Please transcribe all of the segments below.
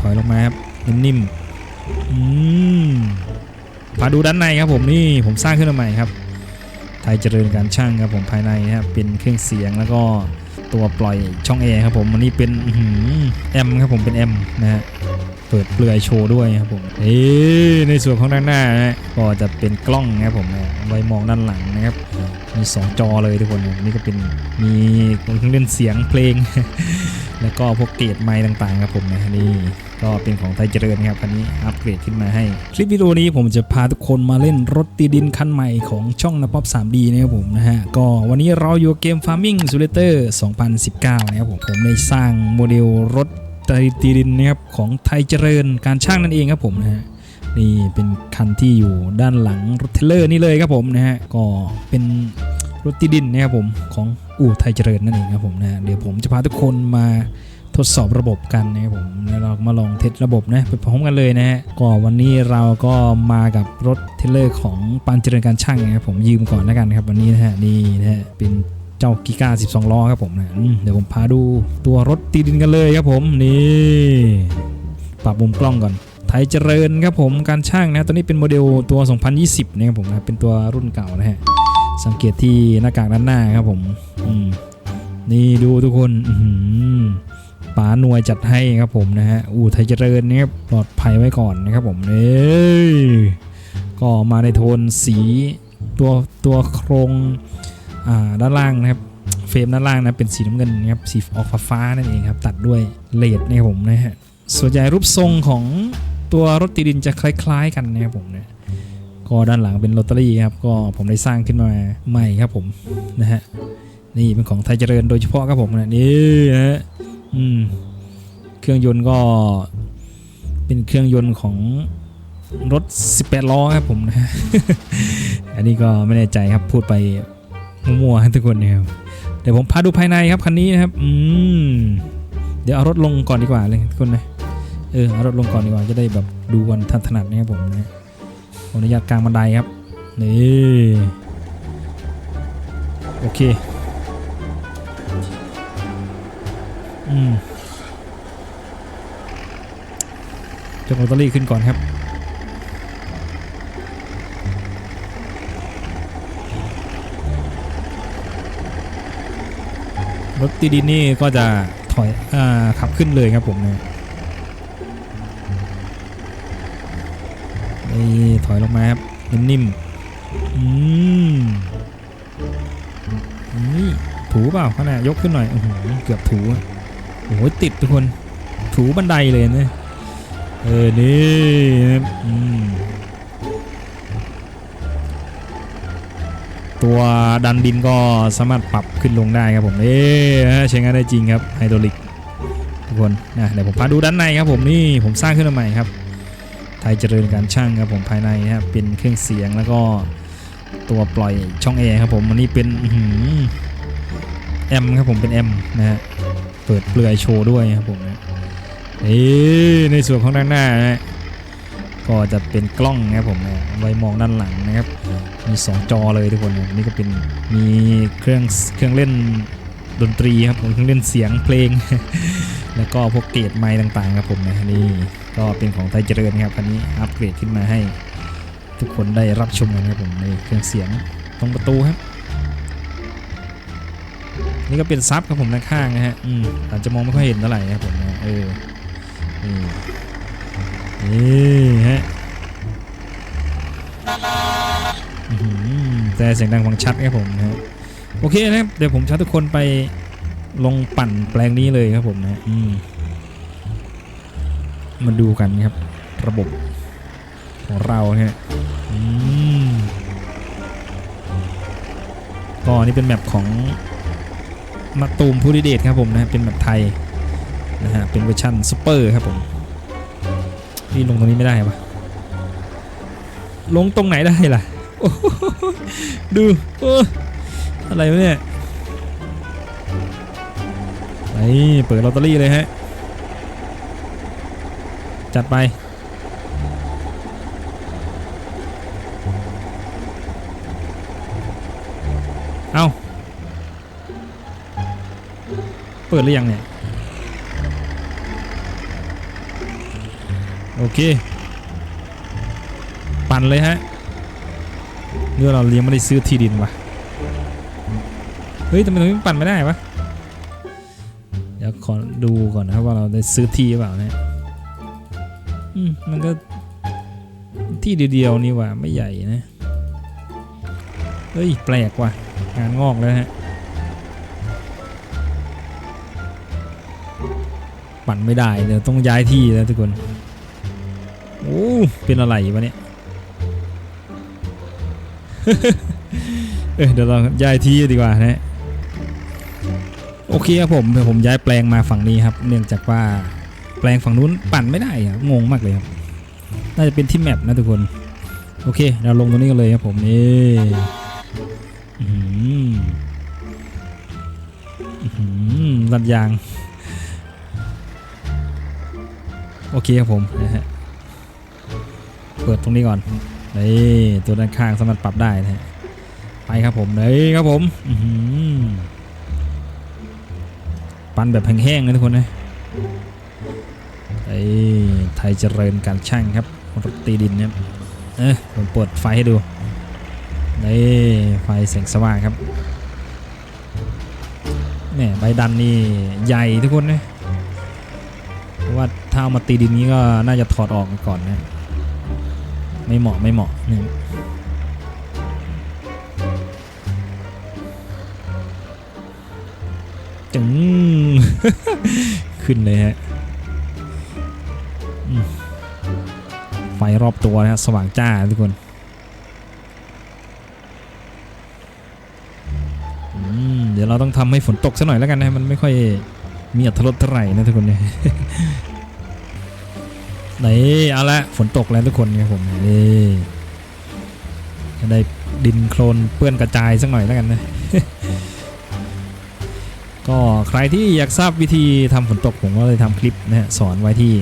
ถอยลงมาครับนิ่มๆมาดูด้านในครับผมนี่ผมสร้างขึ้นมาใหม่ครับ ไทยเจริญการช่างครับผมภายในนะครับเป็นเครื่องเสียงแล้วก็ตัวปล่อยช่องแอร์ครับผมอันนี้เป็นอื้อหือแอมครับผมเป็นแอมนะฮะ เปิดเปลือยโชว์ด้วยครับผมเอ้ในส่วนของด้านหน้านะก็จะเป็นกล้องนะครับผมนะไว้มองด้านหลังนะครับ มีสองจอเลยทุกคนนี่ก็เป็นมีเครื่องเล่นเสียงเพลง แล้วก็พวกเกรดไม้ต่างๆครับผมนะนี่ก็เป็นของไทยเจริญครับคันนี้อัปเกรดขึ้นมาให้ คลิปวิดีโอนี้ผมจะพาทุกคนมาเล่นรถตีดินคันใหม่ของช่องนป๊อป 3D นะครับผมนะฮะก็วันนี้เราอยู่เกม Farming Simulator 2019 นะครับผมผมได้สร้างโมเดลรถ ตีดินนะครับของไทยเจริญการช่างนั่นเองครับผมนะฮะนี่เป็นคันที่อยู่ด้านหลังรถเทเลอร์นี่เลยครับผมนะฮะก็เป็นรถตีดินนะครับผมของอู่ไทยเจริญนั่นเองครับผมนะฮะเดี๋ยวผมจะพาทุกคนมาทดสอบระบบกันนะครับผมแล้วเรามาลองเทสระบบนะไปพร้อมกันเลยนะฮะก็วันนี้เราก็มากับรถเทเลอร์ของปานเจริญการช่างนะครับผมยืมก่อนแล้วกันนะครับวันนี้นะฮะนี่นะฮะเป็น เจ้ากิก้า 12 ล้อครับผมนะเดี๋ยวผมพาดูตัวรถตีดินกันเลยครับผมนี่ปรับมุมกล้องก่อนไทยเจริญครับผมการช่างนะตัวนี้เป็นโมเดลตัว 2020นะครับผมนะเป็นตัวรุ่นเก่านะฮะสังเกตที่หน้ากากด้านหน้าครับผมนี่ดูทุกคนป๋าหน่วยจัดให้ครับผมนะฮะอู่ไทยเจริญเนี่ยปลอดภัยไว้ก่อนนะครับผมเอ้ก็มาในโทนสีตัวตัวโครง ด้านล่างนะครับเฟรมด้านล่างนะเป็นสีน้ำเงินนะครับสีออกฟ้าๆนั่นเองครับตัดด้วยเลดนะครับผมนะฮะส่วนใหญ่รูปทรงของตัวรถตีดินจะคล้ายๆ กันนะครับผมเนี่ยก็ด้านหลังเป็นโรตารี่ครับก็ผมได้สร้างขึ้นมาใหม่ครับผมนะฮะนี่เป็นของไทยเจริญโดยเฉพาะครับผมนะนี่นะฮะอืมเครื่องยนต์ก็เป็นเครื่องยนต์ของรถ 18 ล้อครับผมนะ อันนี้ก็ไม่แน่ใจครับพูดไป มั่วๆให้ทุกคนนะครับเดี๋ยวผมพาดูภายในครับคันนี้นะครับอืมเดี๋ยวเอารถลงก่อนดีกว่าเลยทุกคนนะเออเอารถลงก่อนดีกว่าจะได้แบบดูกันทันถนัดนะครับผมนะออนุญาตกลางบันไดครับนี่โอเคอืมจกลอตเตอรี่ขึ้นก่อนครับ รถตีดินนี่ก็จะถอยอขับขึ้นเลยครับผมเนี่ยนี่ถอยลงมาครับนิ่มๆอืมนี่ถูเปล่าขนาดยกขึ้นหน่อยโอ้โหเกือบถูโอ้โหติดทุกคนถูบันไดเลยเนะเออนี่นะครับอืม ตัวดันดินก็สามารถปรับขึ้นลงได้ครับผมเอ๊ะใช้งานได้จริงครับไฮดรอลิกทุกคนนะเดี๋ยวผมพาดูด้านในครับผมนี่ผมสร้างขึ้นมาใหม่ครับไทยเจริญการช่างครับผมภายในนะครับเป็นเครื่องเสียงแล้วก็ตัวปล่อยช่องแอร์ครับผมอันนี้เป็นอื้อหือแอมครับผมเป็นแอมนะฮะเปิดเปลือยโชว์ด้วยครับผมนะเอ้ในส่วนของด้านหน้านะฮะ ก็จะเป็นกล้องนะครับผมนะไว้มองด้านหลังนะครับ มีสองจอเลยทุกคนนี่ก็เป็นมีเครื่องเครื่องเล่นดนตรีครับผมเครื่องเล่นเสียงเพลง แล้วก็พวกเกรดไม้ต่างๆครับผมนะนี่ก็เป็นของไทยเจริญครับคันนี้อัปเกรดขึ้นมาให้ ทุกคนได้รับชมกันครับผมในเครื่องเสียงตรงประตูครับนี่ก็เป็นซับครับผมด้านข้างนะฮะอืมอาจจะมองไม่ค่อยเห็นเท่าไหร่ครับผมนะเออนี่ นี่ฮะแต่เสียงดังฟังชัดครับผมนะฮะโอเคนะครับเดี๋ยวผมชัดทุกคนไปลงปั่นแปลงนี้เลยครับผมนะอืมาดูกันครับ ระบบของเราฮะก็นี่เป็นแมปของมาตูมพูดิเดตครับผมนะเป็นแมปไทยนะฮะเป็นเวอร์ชันซูเปอร์ครับผม นี่ลงตรงนี้ไม่ได้ปะลงตรงไหนได้ล่ะโอ้โหดูโอ้อะไรวะเนี่ยไอ้เปิดลอตเตอรี่เลยฮะ จัดไป เอาเปิดหรือยังเนี่ย โอเค ปั่นเลยฮะเมื่อเรายังไม่ได้ซื้อที่ดินวะเฮ้ยทำไมตรงปั่นไม่ได้วะเดี๋ยวขอดูก่อนนะครับว่าเราได้ซื้อที่หรือเปล่าเนี่ยอืมมันก็ที่เดียวๆนี่ว่าไม่ใหญ่นะเฮ้ยแปลกว่ะงานงอกแล้วฮะปั่นไม่ได้เดี๋ยวต้องย้ายที่แล้วทุกคน โอ้เป็นอะไรวะเนี่ยเออเดี๋ยวเราย้ายที่ดีกว่านะโอเคครับผมเดี๋ยวผมย้ายแปลงมาฝั่งนี้ครับ เนื่องจากว่าแปลงฝั่งนู้นปั่นไม่ได้อะงงมากเลยครับ น่าจะเป็นที่แมปนะทุกคน โอเค เราลงตรงนี้กันเลยครับผมนี่อื้อหืออื้อหือลัดยาง โอเคครับผมนะฮะ เปิดตรงนี้ก่อนนี่ตัวด้านข้างสามารถปรับได้นะไปครับผมนี่ครับผมอื้อหือปันแบบแห้งๆนะทุกคนนะไอ้ไทยเจริญการช่างครับรถตีดินเนี่ยเออผมเปิดไฟให้ดูนี่ไฟแสงสว่างครับแหม่ใบดันนี่ใหญ่ทุกคนนะเพราะว่าถ้าเอามาตีดินนี้ก็น่าจะถอดออกก่อนนะ ไม่เหมาะไม่เหมาะนี่จึงขึ้นเลยฮะไฟรอบตัวนะฮะสว่างจ้าทุกคนเดี๋ยวเราต้องทำให้ฝนตกซะหน่อยแล้วกันนะมันไม่ค่อยมีอัตรสเท่าไหร่นะทุกคนเนี่ย นเอาละฝนตกแล้วทุกคนครับผมนี่จะได้ดินโคลนเปื้อนกระจายสักหน่อยแล้วกันนะก็ใครที่อยากทราบวิธีทำฝนตกผมก็เลยทำคลิปนะฮะสอนไว้ที่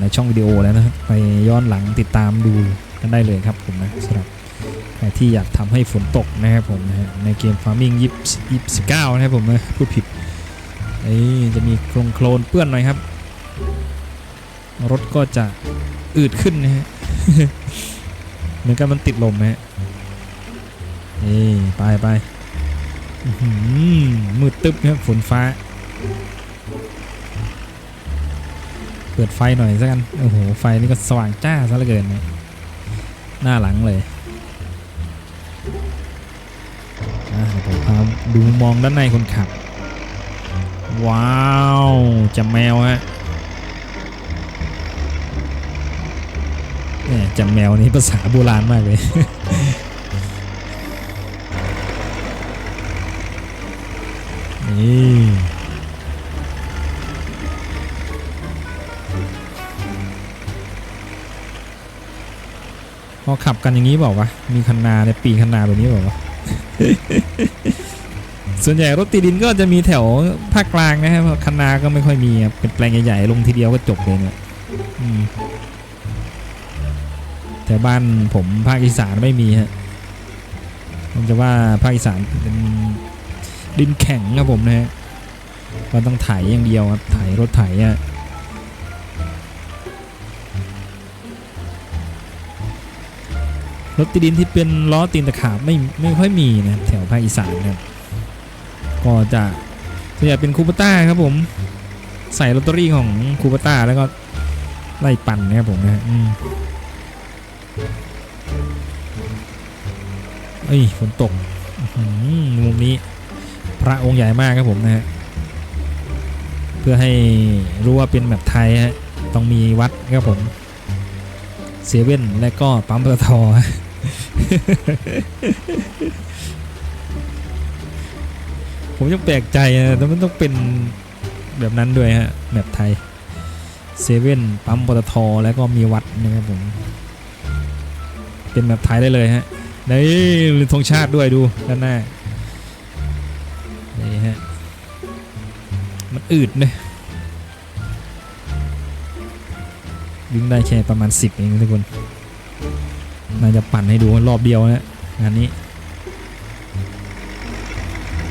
ในช่องวิดีโอแล้วนะไปย้อนหลังติดตามดูกันได้เลยครับผมนะสำหรับใครที่อยากทำให้ฝนตกนะครับผมนะฮะในเกม Farming ยิบยิบสิบเก้านะครับผมนะพูดผิดเอ้ยจะมีโคลนโคลนเปื้อนหน่อยครับ รถก็จะอืดขึ้นนะฮะเหมือนกับมันติดลมนะฮะนี่ไปไปมืดตึ๊บครับฝนฟ้า เปิดไฟหน่อยสักกันโอ้โหไฟนี่ก็สว่างจ้าซะเหลือเกินนะหน้าหลังเลยอะเดี๋ยวผมพาดูมุมมองด้านในคนขับ ว้าวจะแมวฮะ เนี่ยจะแมวนี่ภาษาโบราณมากเลย นี่พอขับกันอย่างนี้เปล่า มีคันนาในยปีคันนาแบบนี้เปล่าส่วนใหญ่รถตีดินก็จะมีแถวภาคกลางนะครับคันนาก็ไม่ค่อยมีเป็นแปลงใหญ่ๆลงทีเดียวก็จบเลยเนี่ย แต่บ้านผมภาคอีสานไม่มีฮะผมจะว่าภาคอีสานเป็นดินแข็งครับผมนะฮะมันต้องไถอย่างเดียวครับไถรถไถอะรถตีดินที่เป็นล้อตีนตะขาบไม่ไม่ค่อยมีนะแถวภาคอีสานครับก็จะส่วนใหญ่เป็นคูปต้าครับผมใส่ลอตเตอรี่ของคูปต้าแล้วก็ไล่ปั่นนะครับผมนะฮะอืม เอ้ยฝนตกหือมุมนี้พระองค์ใหญ่มากครับผมนะฮะเพื่อให้รู้ว่าเป็นแบบไทยฮะต้องมีวัดครับผมเซเว่นและก็ปั๊มปตทฮะผมยังแปลกใจนะแต่มันต้องเป็นแบบนั้นด้วยฮะแบบไทยเซเว่นปั๊มปตทแล้วก็มีวัดนะครับผม เป็นแบบไทยได้เลยฮะนี่ลืมธงชาติด้วยดูด้านหน้านี่ฮะมันอืดเนี่ยวิ่งได้แค่ประมาณ 10 เองทุกคน น่าจะปั่นให้ดูรอบเดียวนะงานนี้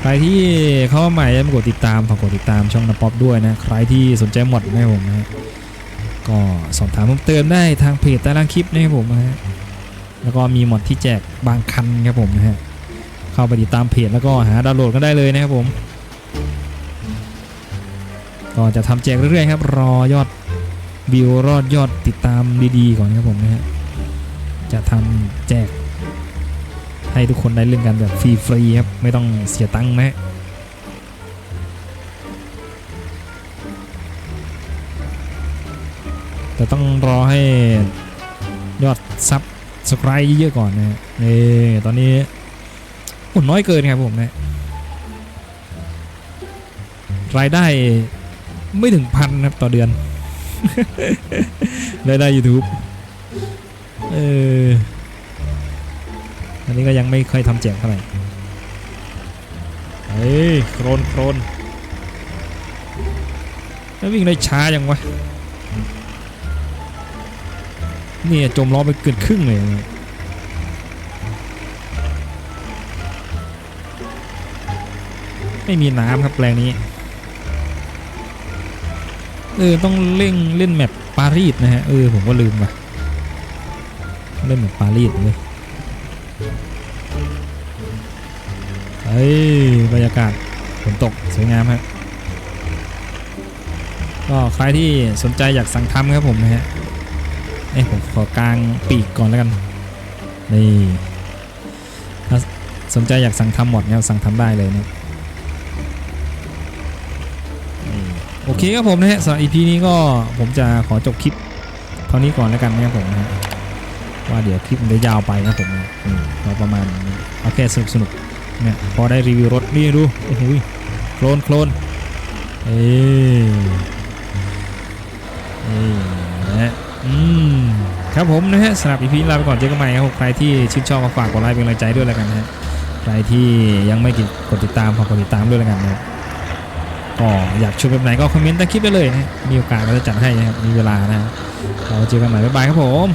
ใครที่เข้ามาใหม่มากดติดตามฝากกดติดตามช่องนป๊อปด้วยนะ ใครที่สนใจหมดนะครับผมนะ ก็สอบถามเพิ่มเติมได้ทางเพจใต้ล่างคลิปนะครับผมนะฮะ แล้วก็มีหมดที่แจกบางคันครับผมนะฮะเข้าไปติดตามเพจแล้วก็หาดาวน์โหลดกันได้เลยนะครับผมก็จะทำแจกเรื่อยๆครับรอยอดวิวรอดยอดติดตามดีๆก่อนครับผมนะฮะจะทำแจก ให้ทุกคนได้เล่นกันแบบฟรีๆครับไม่ต้องเสียตังค์นะแต่ต้องรอให้ยอดซับ สไครต์เยอะๆก่อนนะนี่ตอนนี้อุ่นน้อยเกินครับผมนะรายได้ไม่ถึงพันนะครับต่อเดือนรายได้ YouTube เอออันนี้ก็ยังไม่ค่อยทำแจกเท่าไหร่เฮ้ยโครนโครนแล้ววิ่งได้ช้ายังวะ นี่จมล้อไปเกินครึ่งเลยไม่มีน้ำครับแปลงนี้เออต้องเล่งเล่นแมปปารีสนะฮะเออผมก็ลืมว่ะเล่นแมปปารีสเลยเฮ้ยบรรยากาศฝนตกสวยงามฮะก็ใครที่สนใจอยากสั่งทำครับผมนะฮะ เอ้ยผมขอกลางปีกก่อนแล้วกัน นี่ถ้าสนใจอยากสั่งทำหมดเนี่ยสั่งทำได้เลยนะนี่โอเคครับผมนะฮะสำหรับ EP นี้ก็ผมจะขอจบคลิปเท่านี้ก่อนแล้วกันนะครับผมนะฮะว่าเดี๋ยวคลิปมันจะยาวไปนะครับผมนะอืมก็ประมาณนี้เอาแค่สนุกสนุกๆเนี่ยพอได้รีวิวรถนี่ดูโอ้โหยโคลนโคลนเอ้ยเอ้ยนะฮะ อืมครับผมนะฮะสำหรับอีพีลาไปก่อนเจอกันใหม่ครับใครที่ชื่นชอบมาฝากกดไลค์เป็นกำลังใจด้วยแล้วกันนะฮะใครที่ยังไม่กดติดตามฝากกดติดตามด้วยแล้วกันนะครับก็อยากชมแบบไหนก็คอมเมนต์ใต้คลิปได้เลยนะมีโอกาสเราจะจัดให้นะครับมีเวลานะฮะเราเจอกันใหม่บ๊ายบายครับผม